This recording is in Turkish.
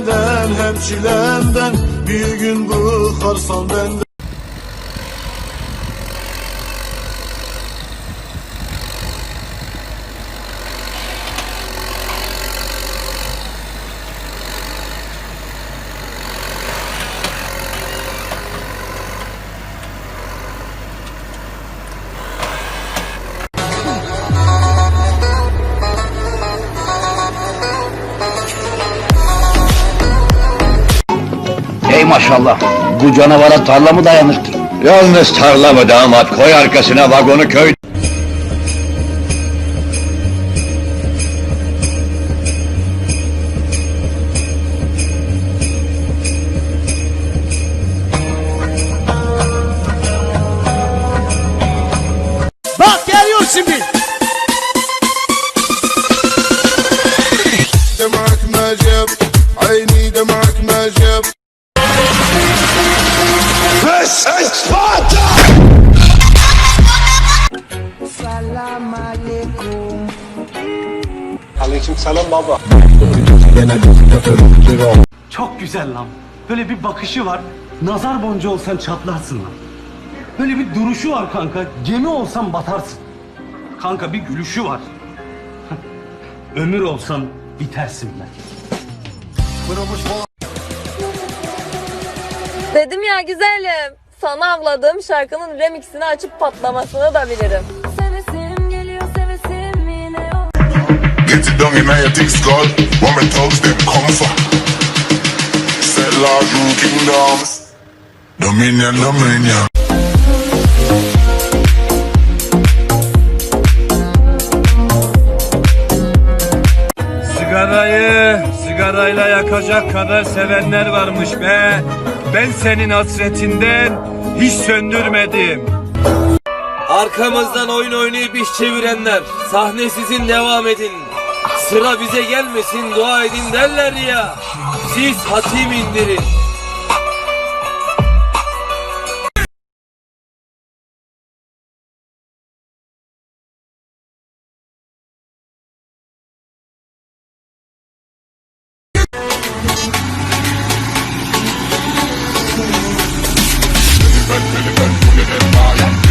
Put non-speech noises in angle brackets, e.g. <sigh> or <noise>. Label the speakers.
Speaker 1: benden hem çilemden Bir gün bu harsan
Speaker 2: benden. Maşallah. Bu canavara tarla mı dayanır ki?
Speaker 3: Yalnız tarla mı damat koy arkasına vagonu köy.
Speaker 4: Bak geliyor şimdi. Çok güzel lan. Böyle bir bakışı var. Nazar boncuğu olsan çatlarsın lan. Böyle bir duruşu var kanka. Gemi olsan batarsın. Kanka bir gülüşü var. <laughs> Ömür olsan bitersin ben.
Speaker 5: Dedim ya güzelim. Sana avladığım şarkının remixini açıp patlamasını da bilirim. Sevesim geliyor sevesim yine.
Speaker 6: Get it in thick skull. Them. Set large kingdoms. Dominion, dominion.
Speaker 7: Sigarayı sigarayla yakacak kadar sevenler varmış be. Ben senin hasretinden hiç söndürmedim.
Speaker 8: Arkamızdan oyun oynayıp iş çevirenler sahne sizin devam edin. Sıra bize gelmesin dua edin derler ya. Siz hatim indirin. Let me get back, get back,